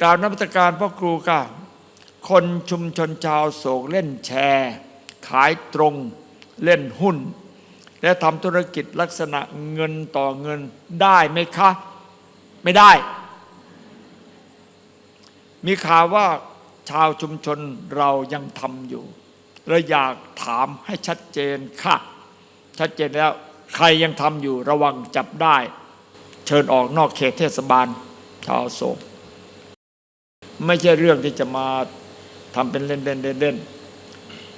กล่าวนมัตการพ่อครูค่ะ คนชุมชนชาวโศกเล่นแชร์ ขายตรงเล่นหุ้น และทำธุรกิจลักษณะเงินต่อเงินได้ไหมคะ ไม่ได้ มีข่าวว่าชาวชุมชนเรายังทำอยู่เราอยากถามให้ชัดเจนค่ะ ชัดเจนแล้วใครยังทำอยู่ระวังจับได้ เชิญออกนอกเขตเทศบาล ชาวโศก ไม่ใช่เรื่องที่จะมาทำเป็นเล่นๆเล่นๆ